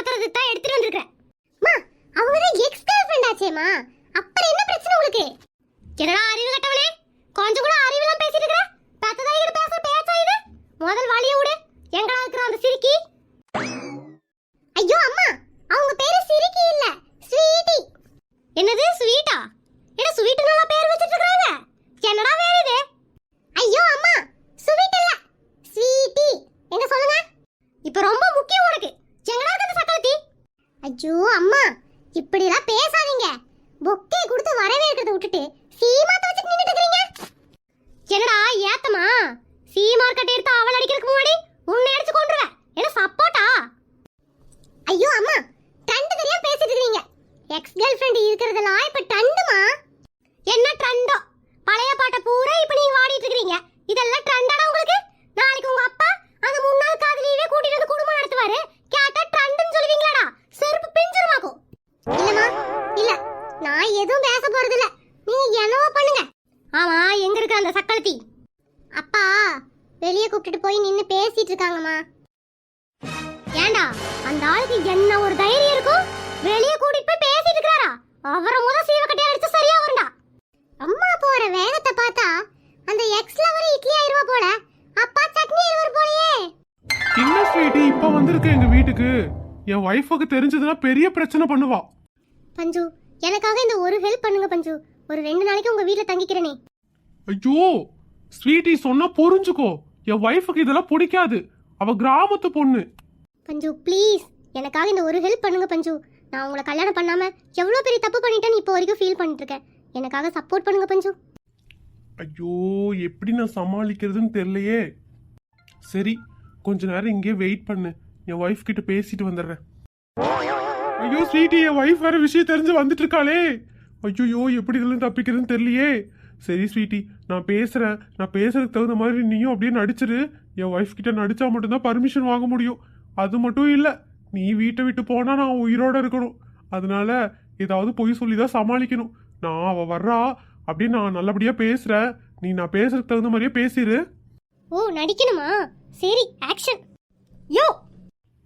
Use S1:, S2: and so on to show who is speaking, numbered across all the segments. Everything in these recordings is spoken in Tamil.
S1: இதாலியா தான் எடுத்துட்டு வந்திருக்கேன் அம்மா அவங்க தான் எக்ஸ் கேர்ள் ஃப்ரெண்ட் ஆச்சேமா அப்புறம் என்ன பிரச்சனை உங்களுக்கு? என்னடா அறிவு கட்டவளே கொஞ்சம் கூட அறிவுலாம் பேசிட்டு இருக்கற பத்ததாயிரம் பேசுற பேச்சா இது முதல் வழிய விடு எங்கடா இருக்கிற அந்த சிரிக்கி ஐயோ அம்மா அவங்க பேரு சிரிக்கி இல்ல ஸ்வீட்டி என்னது ஸ்வீட்டா என்ன ஸ்வீட் நல்லா பேர் வச்சிட்டு இருக்காங்க என்னடா வேற இது ஐயோ அம்மா ஸ்வீட் இல்ல ஸ்வீட்டி எங்க சொல்லுங்க இப்போ ரொம்ப முக்கியம் உனக்கு எங்கடா இருக்குது சக்கரத்தி ஐயோ அம்மா இப்படிலாம் பேசாதீங்க பொக்கே கொடுத்து வரவேற்கிறத விட்டுட்டு சீமாத்த வச்சுட்டு நின்னுட்டு இருக்கீங்க என்னடா ஏத்தமா சீமார் கட்டி எடுத்து அவள் அடிக்கிறதுக்கு முன்னாடி உன்னை அடிச்சு கொண்டுருவேன் என்ன சப்போட்டா ஐயோ அம்மா ட்ரெண்ட் தெரியாம பேசிட்டு இருக்கீங்க எக்ஸ் கேர்ள் ஃப்ரெண்ட் இப்ப ட்ரெண்டுமா என்ன ட்ரெண்டோ பழைய பாட்டை பூரா இப்ப நீங்க வாடிட்டு இருக்கீங்க இதெல்லாம் ட்ரெண்டாடா உங்களுக்கு? நாளைக்கு உங்க அப்பா அந்த முன்னாள் காதலியவே கூட்டிட்டு வந்து குடும்பம் நடத்துவாரு. கேட்டா ட்ரெண்டுன்னு சொல்லுவீங்களாடா? செருப்பு பிஞ்சிருமாக்கும் இல்லம்மா இல்ல. நான் எதுவும் பேச போறது இல்ல நீங்க என்னவோ பண்ணுங்க. ஆமா எங்க இருக்கு அந்த சக்களத்தி? அப்பா வெளியே கூப்பிட்டுட்டு போய் நின்னு பேசிட்டு இருக்காங்கம்மா. ஏண்டா அந்த ஆளுக்கு என்ன ஒரு தைரியம் இருக்கும்? வெளியே கூட்டிட்டு போய் அவரை முத சீவ கட்டி அடிச்சு சரியா வரும்டா. அம்மா போற வேகத்தை பார்த்தா அந்த எக்ஸ் லவர் இட்லி ஆயிருவா போல. அப்பா சட்னி ஆயிருவார் போலயே.
S2: என்ன ஸ்வீட்டி இப்ப வந்திருக்க எங்க வீட்டுக்கு? என் ஒய்ஃபுக்கு தெரிஞ்சதுன்னா பெரிய பிரச்சனை பண்ணுவா.
S1: பஞ்சு எனக்காக இந்த ஒரு ஹெல்ப் பண்ணுங்க பஞ்சு. ஒரு ரெண்டு நாளைக்கு உங்க வீட்ல தங்கிக்கிறேனே.
S2: ஐயோ ஸ்வீட்டி சொன்னா புரிஞ்சுக்கோ. என் ஒய்ஃபுக்கு இதெல்லாம் பிடிக்காது. அவ கிராமத்து பொண்ணு.
S1: பஞ்சு ப்ளீஸ் எனக்காக இந்த ஒரு ஹெல்ப் பண்ணுங்க பஞ்சு. நான் உங்களை கல்யாணம் பண்ணாமல் எவ்வளோ பெரிய தப்பு பண்ணிட்டேன்னு இப்போ வரைக்கும் ஃபீல் பண்ணிட்டு இருக்கேன் எனக்காக சப்போர்ட் பண்ணுங்க பஞ்சு.
S2: ஐயோ எப்படி நான் சமாளிக்கிறதுன்னு தெரியலையே. சரி கொஞ்ச நேரம் இங்கே வெயிட் பண்ணு. என் ஒய்ஃப் கிட்ட பேசிட்டு வந்துடுறேன். ஐயோ ஸ்வீட்டி என் ஒய்ஃப் வேற விஷயம் தெரிஞ்சு வந்துட்டு இருக்காளே ஐயோ எப்படி இதெல்லாம் தப்பிக்கிறதுன்னு தெரியலையே. சரி ஸ்வீட்டி நான் பேசுகிறேன் நான் பேசுறதுக்கு தகுந்த மாதிரி நீயும் அப்படியே நடிச்சிரு. என் ஒய்ஃப் கிட்ட நடிச்சா மட்டும்தான் பர்மிஷன் வாங்க முடியும். அது மட்டும் இல்லை நீ வீட்டை விட்டு போனா நான் உயிரோட இருக்கணும். அதனால ஏதாவது பொய் சொல்லி தான் சமாளிக்கணும். நான் அவ வர்றா அப்படின்னு நான் நல்லபடியா பேசுறேன் நீ நான் பேசுறதுக்கு தகுந்த மாதிரியே பேசிடு
S1: ஓ நடிக்கணுமா? சரி ஆக்ஷன் யோ!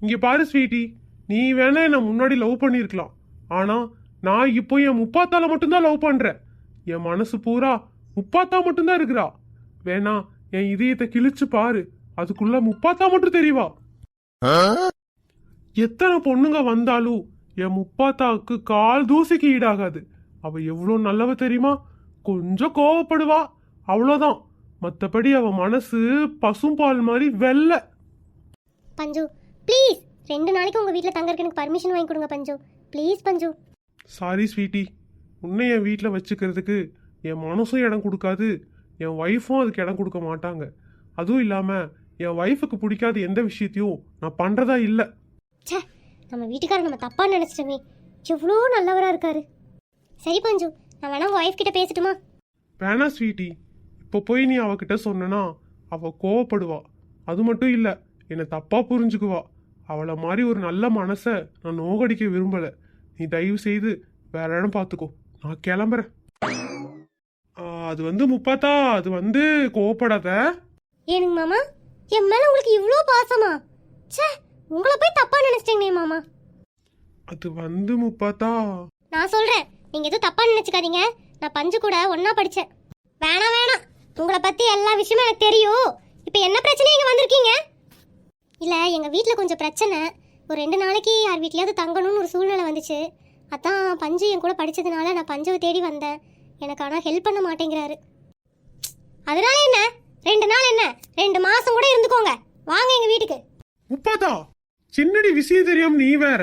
S2: இங்க பாரு ஸ்வீட்டி நீ வேணா என்ன முன்னாடி லவ் பண்ணியிருக்கலாம் ஆனா நான் இப்போ என் முப்பாத்தால மட்டும்தான் லவ் பண்றேன். என் மனசு பூரா முப்பாத்தா மட்டும்தான் இருக்கிறா. வேணா என் இதயத்தை கிழிச்சு பாரு. அதுக்குள்ள முப்பாத்தா மட்டும் தெரியவா எத்தனை பொண்ணுங்க வந்தாலும் என் முப்பாத்தாவுக்கு கால் தூசிக்கு ஈடாகாது. அவ எவ்வளோ நல்லவ தெரியுமா? கொஞ்சம் கோவப்படுவா. அவ்வளோதான். மற்றபடி அவ மனசு பசும்பால் மாதிரி வெள்ளை
S1: பஞ்சு ப்ளீஸ் ரெண்டு நாளைக்கு உங்க வீட்ல தங்கறதுக்கு எனக்கு பர்மிஷன் வாங்கி கொடுங்க பஞ்சு. ப்ளீஸ் பஞ்சு.
S2: சாரி ஸ்வீட்டி உன்னை என் வீட்டில் வச்சுக்கிறதுக்கு என் மனசும் இடம் கொடுக்காது. என் ஒய்ஃபும் அதுக்கு இடம் கொடுக்க மாட்டாங்க. அதுவும் இல்லாமல் என் ஒய்ஃபுக்கு பிடிக்காத எந்த விஷயத்தையும் நான் பண்ணுறதா இல்லை.
S1: ச்சே நம்ம வீட்டுக்காரர் நம்ம தப்பா நினைச்சிட்டோமே. எவ்வளோ நல்லவரா இருக்காரு. சரி பஞ்சு நான் வேணா ஒய்ஃப் கிட்ட பேசட்டுமா?
S2: வேணா ஸ்வீட்டி. இப்போ போய் நீ அவகிட்ட சொன்னனா அவள் கோவப்படுவா. அது மட்டும் இல்லை என்னை தப்பாக புரிஞ்சுக்குவா. அவளை மாதிரி ஒரு நல்ல மனசை நான் நோகடிக்க விரும்பலை. நீ தயவு செய்து வேற இடம் பார்த்துக்கோ நான் கிளம்புறேன். அது வந்து முப்பாத்தா அது வந்து கோவப்படாத.
S1: ஏனுங்க மாமா என் மேல உங்களுக்கு இவ்வளோ பாசமா? ச்சே உங்களை போய் தப்பா நினைச்சிட்டீங்களே மாமா.
S2: அது வந்து முப்பாத்தா.
S1: நான் சொல்றேன். நீங்க எதுவும் தப்பா நினைச்சுக்காதீங்க. நான் பஞ்சு கூட ஒண்ணா படிச்சேன். வேணாம் வேணாம். உங்களை பத்தி எல்லா விஷயமும் எனக்கு தெரியும். இப்போ என்ன பிரச்சனை இங்க வந்திருக்கீங்க? இல்ல எங்க வீட்ல கொஞ்சம் பிரச்சனை. ஒரு ரெண்டு நாளைக்கு யார் வீட்லயாவது தங்கணும்னு ஒரு சூழ்நிலை வந்துச்சு. அதான் பஞ்சு என் கூட படிச்சதுனால நான் பஞ்சுவை தேடி வந்தேன். எனக்கு ஆனால் ஹெல்ப் பண்ண மாட்டேங்கிறாரு. அதனால என்ன? ரெண்டு நாள் என்ன? ரெண்டு மாசம் கூட இருந்துக்கோங்க வாங்க எங்க வீட்டுக்கு
S2: முப்பாத்தா சின்னடி விஷயம் தெரியாம நீ வேற.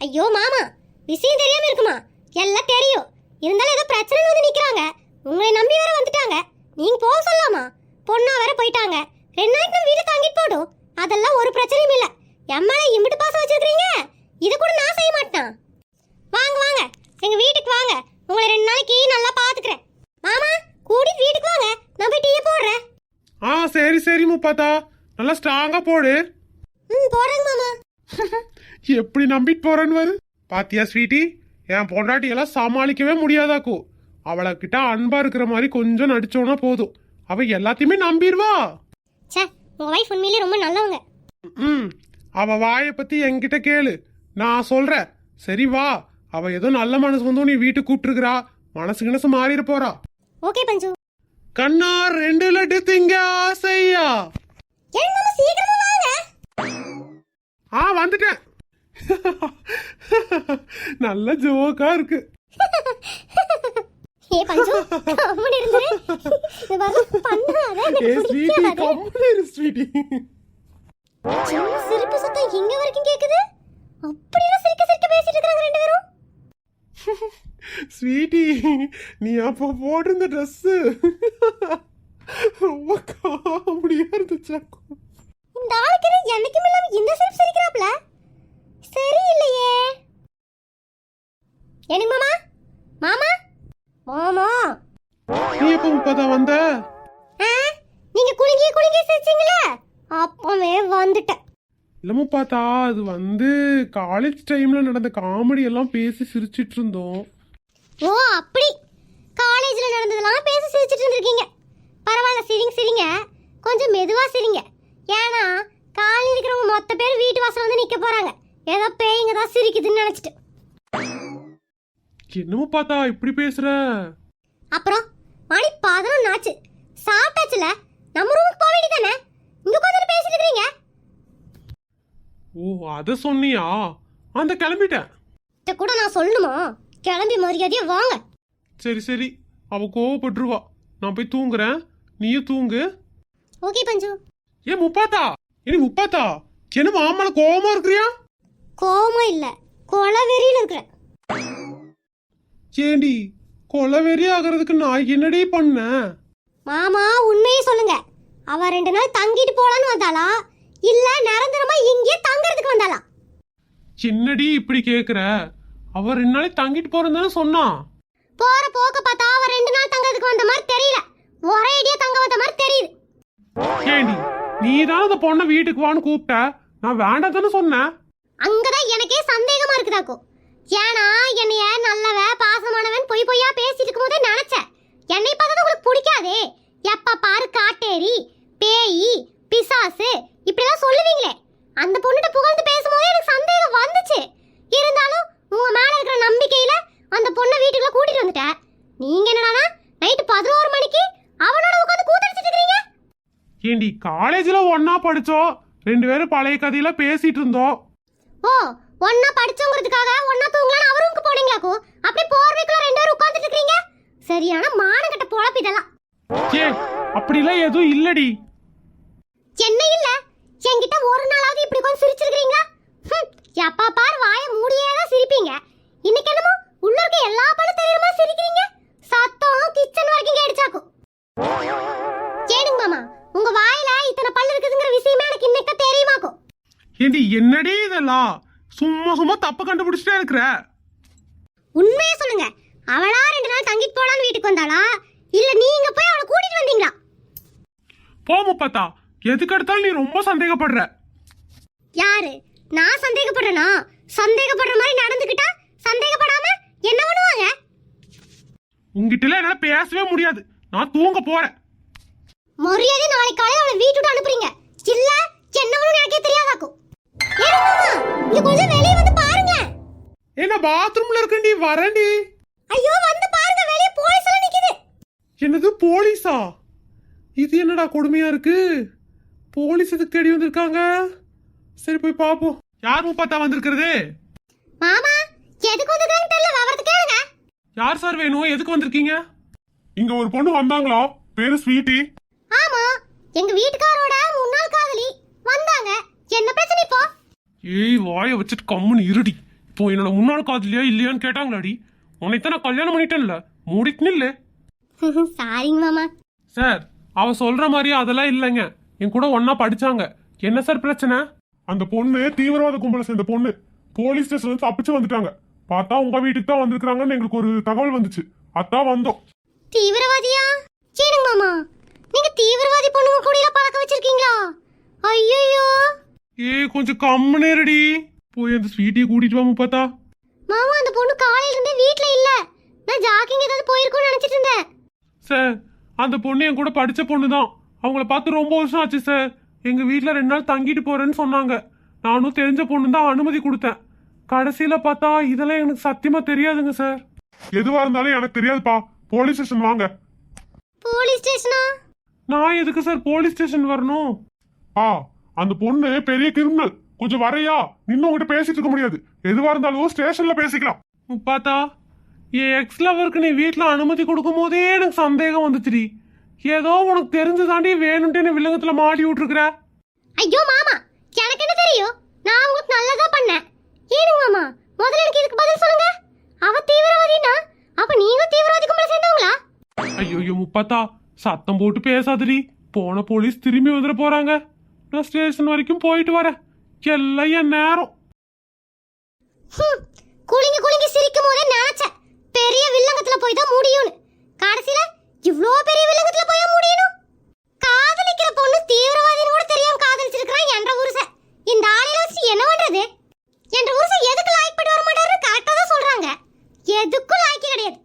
S1: ஐயோ மாமா விஷயம் தெரியாம இருக்குமா? எல்லாம் தெரியும். இருந்தாலும் ஏதோ பிரச்சனை வந்து நிக்கிறாங்க. உங்களை நம்பி வேற வந்துட்டாங்க. நீங்க போக சொல்லாமா? பொண்ணா வேற போயிட்டாங்க. ரெண்டு நாளைக்கு நம்ம வீட்டுல தங்கிட்டு போடும் அதெல்லாம் ஒரு பிரச்சனையும் இல்ல. என் மேல இம்பிட்டு பாசம் வச்சிருக்கீங்க இது கூட நான் செய்ய மாட்டேன்? வாங்க வாங்க. எங்க வீட்டுக்கு வாங்க. உங்களை ரெண்டு நாளைக்கு நல்லா பாத்துக்கிறேன். மாமா கூட்டிட்டு வீட்டுக்கு வாங்க. நான் போய் டீ போடுறேன்.
S2: ஆ சரி சரி முப்பாத்தா. நல்லா ஸ்ட்ராங்கா போடு.
S1: ம் போடுறேங்க மாமா.
S2: எப்படி நம்பிட்டு போறேன்னு வரு பாத்தியா ஸ்வீட்டி? என் பொண்டாட்டி எல்லாம் சமாளிக்கவே முடியாதாக்கோ? அவளை கிட்ட அன்பா இருக்கிற மாதிரி கொஞ்சம் நடிச்சோன்னா போதும். அவ எல்லாத்தையுமே நம்பிடுவா.
S1: உங்க வைஃப் உண்மையிலேயே ரொம்ப நல்லவங்க.
S2: ம் அவ வாயை பத்தி என்கிட்ட கேளு. நான் சொல்றேன். சரி வா. அவ ஏதோ நல்ல மனசு வந்து நீ வீட்டுக்கு கூப்பிட்டுருக்கிறா. மனசு கிணசு மாறிட போறா.
S1: ஓகே பஞ்சு.
S2: கண்ணா ரெண்டு லட்டு திங்க ஆசையா
S1: சீக்கிரமா
S2: ஆ வந்துட்டேன். நல்ல ஜோக்கா இருக்கு.
S1: சிரிப்பு சத்தம் இங்க வரைக்கும் கேக்குது. அப்படியே சிரிக்க சிரிக்க பேசிட்டு இருக்காங்க ரெண்டு பேரும்.
S2: ஸ்வீட்டி நீ அப்போ போட்டிருந்த ட்ரெஸ்ஸு ரொம்ப காமெடியா இருந்துச்சு
S1: இந்த ஆளுக்கு என்ன என்னைக்கும் இல்லாம இந்த சிரிப்பு சிரிக்கிறாப்ல சரியில்லையே எனக்கு மாமா மாமா மாமா
S2: நீ எப்போ முப்பதா வந்த
S1: நீங்க குலுங்கி குலுங்கி சிரிச்சீங்களே? அப்பவே வந்துட்டேன்.
S2: இல்லமும் பார்த்தா அது வந்து காலேஜ் டைம்ல நடந்த காமெடி எல்லாம் பேசி சிரிச்சிட்டு இருந்தோம்.
S1: ஓ அப்படி. காலேஜ்ல நடந்ததெல்லாம் பேசி சிரிச்சிட்டு இருந்திருக்கீங்க. பரவாயில்ல சிரிங்க சிரிங்க. கொஞ்சம் மெதுவா சிரிங்க. ஏன்னா காலையில் இருக்கிறவங்க மொத்த பேர் வீட்டு வாசல் வந்து நிக்க போறாங்க. ஏதோ பேய்ங்க தான் சிரிக்குதுன்னு நினைச்சிட்டு.
S2: என்னமோ பார்த்தா இப்படி பேசுற?
S1: அப்புறம்? மணி பதினொன்று ஆச்சு. சாப்பிட்டாச்சுல. நம்ம ரூமுக்கு போக வேண்டியதானே இங்க உட்காந்து பேசிட்டு இருக்கீங்க
S2: ஓ அத சொன்னியா? அந்த கிளம்பிட்டேன்.
S1: இத கூட நான் சொல்லணுமா? கிளம்பி மரியாதையா வாங்க.
S2: சரி சரி. அவ கோவப்பட்டுருவா. நான் போய் தூங்குறேன். நீயும் தூங்கு.
S1: ஓகே பஞ்சு.
S2: ஏ முப்பாத்தா. இனி முப்பாத்தா. என்ன மாமல கோவமா இருக்கிறியா?
S1: கோவமா இல்ல. கொலவெறியில் இருக்கிறேன்.
S2: ஏண்டி கொலவெறி ஆகிறதுக்கு நான் என்னடி பண்ணேன்
S1: மாமா உண்மையே சொல்லுங்க. அவ ரெண்டு நாள் தங்கிட்டு போலான்னு வந்தாளா? இல்ல நிரந்தரமா இங்கே தங்கறதுக்கு வந்தாளா?
S2: என்னடி இப்படி கேக்குற? அவ ரெண்டு நாளைக்கு தங்கிட்டு போறேன்னு சொன்னான்
S1: போற போக்க பார்த்தா அவ ரெண்டு நாள் தங்கறதுக்கு வந்த மாதிரி தெரியல. ஒரே அடியா தங்க வந்த மாதிரி தெரியுது.
S2: ஏண்டி நீ தான் அந்த பொண்ணை வீட்டுக்கு வான்னு கூப்பிட்ட? நான் வேண்டாம் தானே சொன்னேன்
S1: அங்கதான் எனக்கே சந்தேகமா இருக்குதாக்கோ. ஏன்னா என்னைய நல்லவ பாசமானவன் பொய் பொய்யா பேசிட்டு இருக்கும் போதே நினைச்சேன் என்னை பார்த்தது உங்களுக்கு பிடிக்காதே. எப்ப பாரு காட்டேரி பேய் பிசாசு இப்படிலாம் சொல்லுவீங்களே. அந்த பொண்ணுகிட்ட புகழ்ந்து பேசும்போது எனக்கு சந்தேகம் வந்துச்சு. இருந்தாலும் உங்க மேல இருக்கிற நம்பிக்கையில அந்த பொண்ணை வீட்டுக்குள்ள கூட்டிட்டு வந்துட்டேன் நீங்க என்னடானா நைட்டு பதினோரு மணிக்கு அவனோட உட்காந்து கூத்தடிச்சிட்டு இருக்கீங்க
S2: ஏண்டி காலேஜ்ல ஒன்னா படிச்சோம் ரெண்டு பேரும் பழைய கதையெல்லாம் பேசிட்டு இருந்தோம்
S1: ஓ ஒன்னா படிச்சோங்கிறதுக்காக ஒன்னா தூங்கலாம் போனீங்களாக்கோ? அப்படி போர்வைக்குள்ள ரெண்டு பேரும் உட்கார்ந்துட்டு இருக்கீங்க சரியான மானகட்ட பொழப்பு இதெல்லாம்.
S2: ஏ அப்படிலாம் எதுவும் இல்லடி.
S1: என்ன இல்ல. என்கிட்ட ஒரு நாளாவது இப்படி கொஞ்சம் சிரிச்சிருக்கீங்களா எப்ப பார் வாயை மூடியே தான் சிரிப்பீங்க. இன்னைக்கு என்னமோ உள்ள இருக்க எல்லா படம் தெரியுற மாதிரி சிரிக்கிறீங்க. சத்தம் கிச்சன் வரைக்கும் கேடிச்சாக்கும் கேடுங்க மாமா உங்க வாயில இத்தனை பல்லு இருக்குதுங்கிற விஷயமே எனக்கு இன்னைக்கு தெரியுமாக்கும்
S2: ஏண்டி என்னடி இதெல்லாம்? சும்மா சும்மா தப்பு கண்டுபிடிச்சிட்டே இருக்கிற.
S1: உண்மையை சொல்லுங்க. அவளா ரெண்டு நாள் தங்கிட்டு போலான்னு வீட்டுக்கு வந்தாளா? இல்ல நீங்க போய் அவளை கூட்டிட்டு வந்தீங்களா?
S2: போ முப்பத்தா எதுக்கு எடுத்தாலும் நீ ரொம்ப சந்தேகப்படுற.
S1: யாரு? நான் சந்தேகப்படுறேனா? சந்தேகப்படுற மாதிரி நடந்துக்கிட்டா சந்தேகப்படாம என்ன பண்ணுவாங்க?
S2: உங்ககிட்ட என்னால பேசவே முடியாது. நான் தூங்க போறேன்.
S1: மரியாதை நாளைக்கு காலையில அவளை வீட்டுக்கு அனுப்புறீங்க. இல்ல என்ன பண்ணும் எனக்கே தெரியாதாக்கும். இங்க கொஞ்சம் வெளிய வந்து
S2: என்ன பாத்ரூம்ல இருக்கண்டி வரேன்டி.
S1: ஐயோ வந்து பாருங்க வெளிய போலீஸ் எல்லாம் நிக்குது.
S2: என்னது போலீஸா இது என்னடா கொடுமையா இருக்கு? போலீஸ் எதுக்கு தேடி வந்திருக்காங்க? சரி போய் பாப்போம். யார் முப்பாத்தா வந்திருக்கிறது?
S1: மாமா எதுக்கு வந்திருக்காங்கன்னு தெரியல விவரத்தை கேளுங்க.
S2: யார் சார் வேணும்? எதுக்கு வந்திருக்கீங்க? இங்க ஒரு பொண்ணு வந்தாங்களா? பேரு ஸ்வீட்டி.
S1: ஆமா எங்க வீட்டுக்காரோட முன்னாள் காதலி வந்தாங்க. என்ன பிரச்சனை இப்போ?
S2: ஏய் வாயை வச்சுட்டு கம்முன்னு இருடி. இப்போ என்னோட முன்னாள் காதலியா இல்லையான்னு கேட்டாங்களாடி? உன்னைத்தான் நான் கல்யாணம் பண்ணிட்டேன்ல. மூடிட்டு நில்லு.
S1: சாரிங்க மாமா.
S2: சார் அவ சொல்ற மாதிரி அதெல்லாம் இல்லைங்க. என் கூட ஒண்ணா படிச்சாங்க. என்ன சார் பிரச்சனை? அந்த பொண்ணு தீவிரவாத கும்பலை சேர்ந்த பொண்ணு. போலீஸ் ஸ்டேஷன்ல இருந்து தப்பிச்சு வந்துட்டாங்க. பார்த்தா உங்க வீட்டுக்கு தான் வந்திருக்காங்கன்னு எங்களுக்கு ஒரு தகவல் வந்துச்சு. அதான் வந்தோம்.
S1: தீவிரவாதியா? சரிங்க மாமா. நீங்க தீவிரவாதி பொண்ணுங்க கூட எல்லாம் பழக்க வச்சிருக்கீங்களா? ஐயோ
S2: ஏய் கொஞ்சம் கம்முன்னு இருடி. போய் அந்த ஸ்வீட்டியை கூட்டிட்டு வா முப்பாத்தா.
S1: மாமா அந்த பொண்ணு காலையில இருந்தே வீட்ல இல்ல. நான் ஜாக்கிங் ஏதாவது போயிருக்கும்னு நினைச்சிட்டு இருந்தேன்.
S2: சார் அந்த பொண்ணு என் கூட படிச்ச பொண்ணு தான் அவங்கள பார்த்து ரொம்ப வருஷம் ஆச்சு சார். எங்க வீட்டில் ரெண்டு நாள் தங்கிட்டு போறேன்னு சொன்னாங்க. நானும் தெரிஞ்ச பொண்ணு தான் அனுமதி கொடுத்தேன். கடைசியில பார்த்தா இதெல்லாம் எனக்கு சத்தியமா தெரியாதுங்க சார். எதுவா இருந்தாலும் எனக்கு தெரியாதுப்பா. போலீஸ் ஸ்டேஷன் வாங்க.
S1: போலீஸ் ஸ்டேஷனா?
S2: நான் எதுக்கு சார் போலீஸ் ஸ்டேஷன் வரணும்? ஆ அந்த பொண்ணு பெரிய கிரிமினல். கொஞ்சம் வரையா? நின்னு உங்ககிட்ட பேசிட்டு இருக்க முடியாது. எதுவா இருந்தாலும் ஸ்டேஷன்ல பேசிக்கலாம். பார்த்தா என் எக்ஸ் லவருக்கு நீ வீட்ல அனுமதி கொடுக்கும் போதே எனக்கு சந்தேகம் வந்துச்சுடி. ஏதோ உனக்கு தெரிஞ்சுதாண்டி வேணும்ட்டு என்ன வில்லங்கத்துல மாடி விட்டுருக்குற.
S1: ஐயோ மாமா எனக்கு என்ன தெரியும்? நான் உங்களுக்கு நல்லதா பண்ணேன். ஏனுங்க மாமா முதல்ல எனக்கு இதுக்கு பதில் சொல்லுங்க. அவ தீவிரவாதினா அப்ப நீங்க தீவிரவாதி கும்பல சேர்ந்தவங்களா?
S2: ஐயோ முப்பாத்தா சத்தம் போட்டு பேசாதடி. போன போலீஸ் திரும்பி வந்துட போறாங்க. நான் ஸ்டேஷன் வரைக்கும் போயிட்டு வரேன். எல்லாம் என் நேரம்
S1: குளிங்க குளிங்க சிரிக்கும் போதே நினைச்சேன். பெரிய வில்லங்கத்துல போய் தான் முடியும்னு. கடைசியில இவ்ளோ பெரிய வில்லங்கத்துல போய் முடியணும்? காதலிக்கிற பொண்ணு தீவிரவாதின்னு கூட தெரியாம காதலிச்சிருக்கிறான் என்ற உருச. இந்த ஆளில வச்சு என்ன பண்றது? என்ற உருச எதுக்கு லாய்க்கு போயிட்டு வர மாட்டாருன்னு கரெக்டா தான் சொல்றாங்க. எதுக்கும் லாய்க்கு கிடையாது.